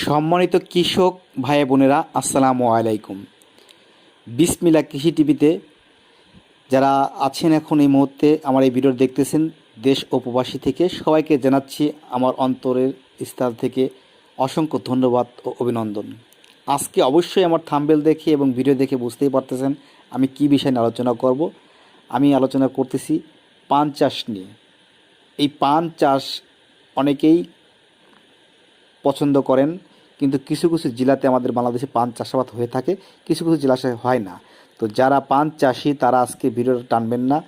সম্মানিত কৃষক ভাই বোনেরা, আসসালামু আলাইকুম। বিসমিল্লা কৃষি টিভিতে যারা আছেন এখন এই মুহূর্তে আমার এই ভিডিও দেখতেছেন, দেশ ও প্রবাসী থেকে, সবাইকে জানাচ্ছি আমার অন্তরের স্থল থেকে অসংখ্য ধন্যবাদ ও অভিনন্দন। আজকে অবশ্যই আমার থাম্বেল দেখে এবং ভিডিও দেখে বুঝতেই পারতেছেন আমি কি বিষয় নিয়ে আলোচনা করব। আমি আলোচনা করতেছি পান চাষ নিয়ে। এই পান চাষ অনেকেই পছন্দ করেন, কিন্তু কিছু কিছু জেলাতে আমাদের বাংলাদেশে পান চাষাবাদ হয়ে থাকে, কিছু কিছু জেলাতে হয় না। তো যারা পান চাষি, তারা আজকে ভিডিওটা টানবেন না,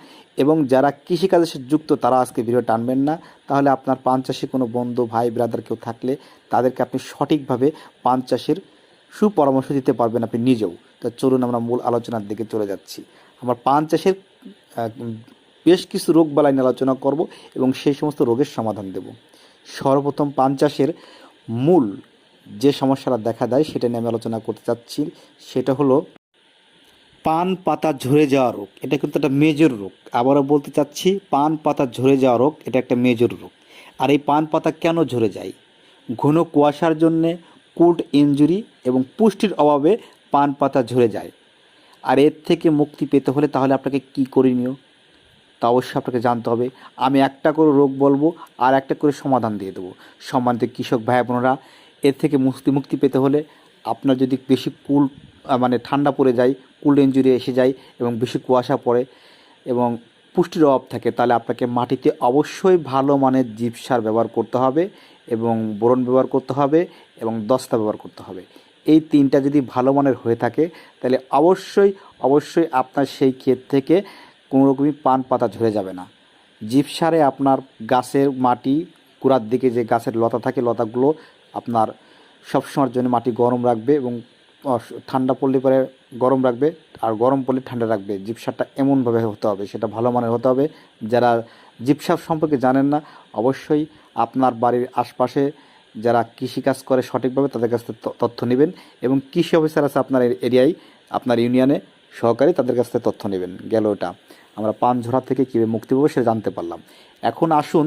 এবং যারা কৃষিকাজের সাথে যুক্ত, তারা আজকে ভিডিও টানবেন না। তাহলে আপনার পান চাষি কোনো বন্ধু, ভাই ব্রাদার কেউ থাকলে তাদেরকে আপনি সঠিকভাবে পান চাষের সুপরামর্শ দিতে পারবেন আপনি নিজেও। তো চলুন আমরা মূল আলোচনার দিকে চলে যাচ্ছি। আমার পান চাষের বেশ কিছু রোগ বালাই নিয়ে আলোচনা করব এবং সেই সমস্ত রোগের সমাধান দেব। সর্বপ্রথম পান চাষের মূল যে সমস্যাটা দেখা দেয় সেটা নিয়ে আমি আলোচনা করতে চাচ্ছি, সেটা হলো পান পাতা ঝরে যাওয়া রোগ। এটা কিন্তু একটা মেজর রোগ। আবারও বলতে চাচ্ছি, পান পাতা ঝরে যাওয়া রোগ, এটা একটা মেজর রোগ। আর এই পান পাতা কেন ঝরে যায়? ঘন কুয়াশার জন্যে কুড ইনজুরি এবং পুষ্টির অভাবে পান পাতা ঝরে যায়। আর এর থেকে মুক্তি পেতে হলে তাহলে আপনাকে কি করণীয়? তা অবশ্যই আপনাকে জানতে হবে। আমি একটা করে রোগ বলব আর একটা করে সমাধান দিয়ে দেবো। সম্মানিত কৃষক ভাই বোনেরা, এর থেকে মুক্তি মুক্তি পেতে হলে আপনার যদি বেশি কুল মানে ঠান্ডা পড়ে যায়, কুল ইঞ্জুরি এসে যায় এবং বেশি কুয়াশা পড়ে এবং পুষ্টির অভাব থাকে, তাহলে আপনাকে মাটিতে অবশ্যই ভালো মানের জীব সার ব্যবহার করতে হবে এবং বোরন ব্যবহার করতে হবে এবং দস্তা ব্যবহার করতে হবে। এই তিনটা যদি ভালো মানের হয়ে থাকে, তাহলে অবশ্যই অবশ্যই আপনার সেই ক্ষেত থেকে কোনো রকমই পান পাতা ঝরে যাবে না। জিপ সারে আপনার গাছের মাটি, কুড়ার দিকে যে গাছের লতা থাকে লতাগুলো আপনার সবসময়ের জন্য মাটি গরম রাখবে এবং ঠান্ডা পড়লে পরে গরম রাখবে আর গরম পড়লে ঠান্ডা রাখবে। জিপসারটা এমনভাবে হতে হবে, সেটা ভালো মানের হতে হবে। যারা জিপসার সম্পর্কে জানেন না, অবশ্যই আপনার বাড়ির আশপাশে যারা কৃষিকাজ করে সঠিকভাবে তাদের কাছ থেকে তথ্য নেবেন এবং কৃষি অফিসার আছে আপনার এরিয়ায়, আপনার ইউনিয়নে সহকারী তাদের কাছ থেকে তথ্য নেবেন। গেল ওটা আমরা পান ঝরা থেকে কীভাবে মুক্তি পাবো সেটা জানতে পারলাম। এখন আসুন,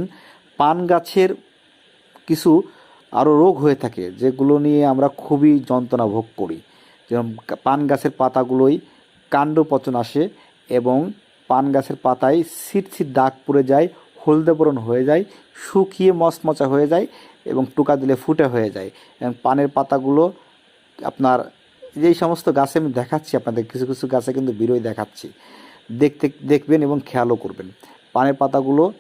পান গাছের কিছু আরও রোগ হয়ে থাকে, যেগুলো নিয়ে আমরা খুবই যন্ত্রণা ভোগ করি। যেমন পান গাছের পাতাগুলোই কাণ্ড পচন আসে এবং পান গাছের পাতায় সিট সিট দাগ পড়ে যায় হলদে বরণ হয়ে যায়, শুকিয়ে মচমচা হয়ে যায় এবং টুকা দিলে ফুটে হয়ে যায়। এবং পানের পাতাগুলো আপনার, যেই সমস্ত গাছে আমি দেখাচ্ছি, আপনাদের কিছু কিছু গাছে কিন্তু বিরোই দেখাচ্ছি। দেখতে, দেখবেন এবং খেয়ালও করবেন। পানের পাতাগুলো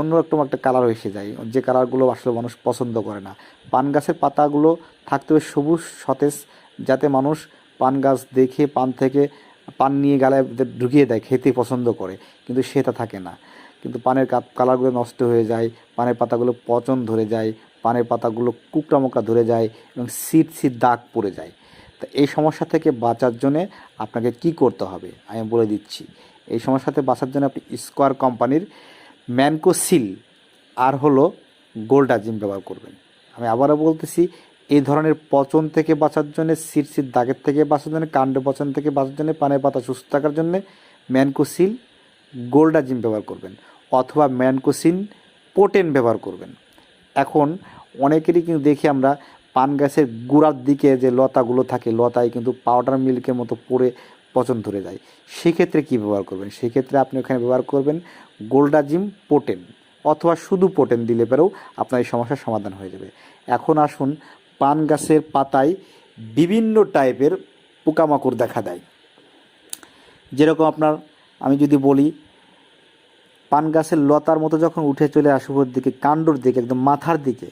অন্যরকম একটা কালার এসে যায়। যে কালারগুলো আসলে মানুষ পছন্দ করে না। পান গাছের পাতাগুলো থাকতে হবে সবুজ, সতেজ, যাতে মানুষ পান গাছ দেখে, পান থেকে পান নিয়ে গালে ঢুকিয়ে দেয়, খেতে পছন্দ করে। কিন্তু সেটা থাকে না। কিন্তু পানের কালারগুলো নষ্ট হয়ে যায়, পানের পাতাগুলো পচন ধরে যায়, পানের পাতাগুলো কুকড়া মোকড়া ধরে যায় এবং সিট সিট দাগ পড়ে যায়। তা এই সমস্যা থেকে বাঁচার জন্যে আপনাকে কি করতে হবে? আমি বলে দিচ্ছি। এই সমস্যা থেকে বাঁচার জন্য আপনি স্কোয়ার কোম্পানির ম্যানকোসিল আর হলো গোল্ডাজিম ব্যবহার করবেন। আমি আবারও বলতেছি, এই ধরনের পচন থেকে বাঁচার জন্য সিট দাগের থেকে বাঁচার জন্য, কাণ্ড পচন থেকে বাঁচার জন্য পানের পাতা সুস্থ থাকার জন্য ম্যানকোসিল গোল্ডাজিম ব্যবহার করবেন অথবা ম্যানকোসিন পোটেন ব্যবহার করবেন। এখন অনেকেরই কিন্তু দেখি আমরা পান গাছের গুড়ার দিকে যে লতাগুলো থাকে, লতায় কিন্তু পাউডার মিল্কের মতো পড়ে পচন ধরে যায়। সেক্ষেত্রে কী ব্যবহার করবেন? সেক্ষেত্রে আপনি ওখানে ব্যবহার করবেন গোল্ডাজিম পোটেন অথবা শুধু পোটেন দিলে পরেও আপনার এই সমস্যার সমাধান হয়ে যাবে। এখন আসুন পান গাছের পাতায় বিভিন্ন টাইপের পোকামাকড় দেখা দেয়। যেরকম আপনার, আমি যদি বলি, পান গাছের লতার মতো যখন উঠে চলে আসে দিকে, কাণ্ডর দিকে, একদম মাথার দিকে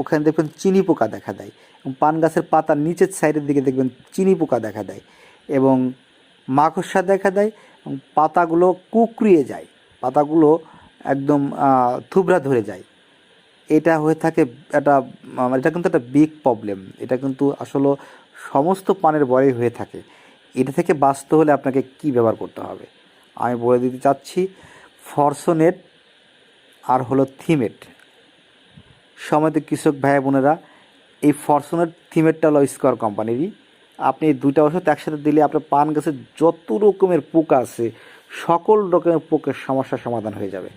ওখানে দেখবেন চিনি পোকা দেখা দেয় এবং পান গাছের পাতার নিচের সাইডের দিকে দেখবেন চিনি পোকা দেখা দেয় এবং মাকড়সা দেখা দেয় এবং পাতাগুলো কুকড়িয়ে যায়, পাতাগুলো একদম থুবড়া ধরে যায়। এটা হয়ে থাকে একটা এটা কিন্তু একটা বিগ প্রবলেম এটা কিন্তু আসলে সমস্ত পানের বড়াই হয়ে থাকে। এটা থেকে বাঁচতে হলে আপনাকে কি ব্যবহার করতে হবে? আমি বলে দিতে চাচ্ছি, ফরসোনেট আর হলো থিমেট। সময়ত কৃষক ভাই বোনেরা, এই ফরচুনার থিমেরটা হলো স্কোয়ার কোম্পানিরই আপনি এই দুইটা ওষুধ একসাথে দিলে আপনার পান গাছের যত রকমের পোকা আছে, সকল রকমের পোকার সমস্যার সমাধান হয়ে যাবে।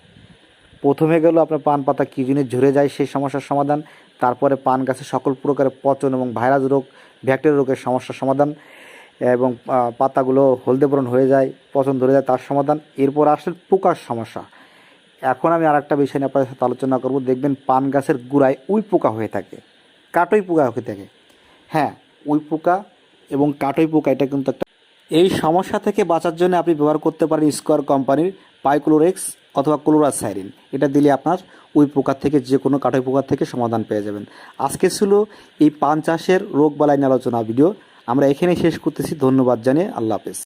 প্রথমে গেল আপনার পান পাতা কী জিনিস ঝরে যায় সেই সমস্যার সমাধান, তারপরে পান গাছের সকল প্রকারের পচন এবং ভাইরাস রোগ, ব্যাকটেরিয়া রোগের সমস্যার সমাধান এবং পাতাগুলো হলদে বরণ হয়ে যায়, পচন ধরে যায় তার সমাধান। এরপর আসলে পোকার সমস্যা। এখন আমি আর একটা বিষয় নিয়ে আপনাদের সাথে আলোচনা করব। দেখবেন পান গাছের গুড়ায় উই পোকা হয়ে থাকে। কাটই পোকা হয়ে থাকে। হ্যাঁ উই পোকা এবং কাটই পোকা, এটা কিন্তু একটা এই সমস্যা থেকে বাঁচার জন্য আপনি ব্যবহার করতে পারেন স্কোয়ার কোম্পানির পাইক্লোরেক্স অথবা ক্লোরাসাইরিন। এটা দিলে আপনার উই পোকার থেকে যে কোনো কাটই পোকার থেকে সমাধান পেয়ে যাবেন। আজকে ছিল এই পান চাষের রোগ বালাই নিয়ে আলোচনা ভিডিও। আমরা এখানেই শেষ করতেছি। ধন্যবাদ জানিয়ে আল্লাহ হাফেজ।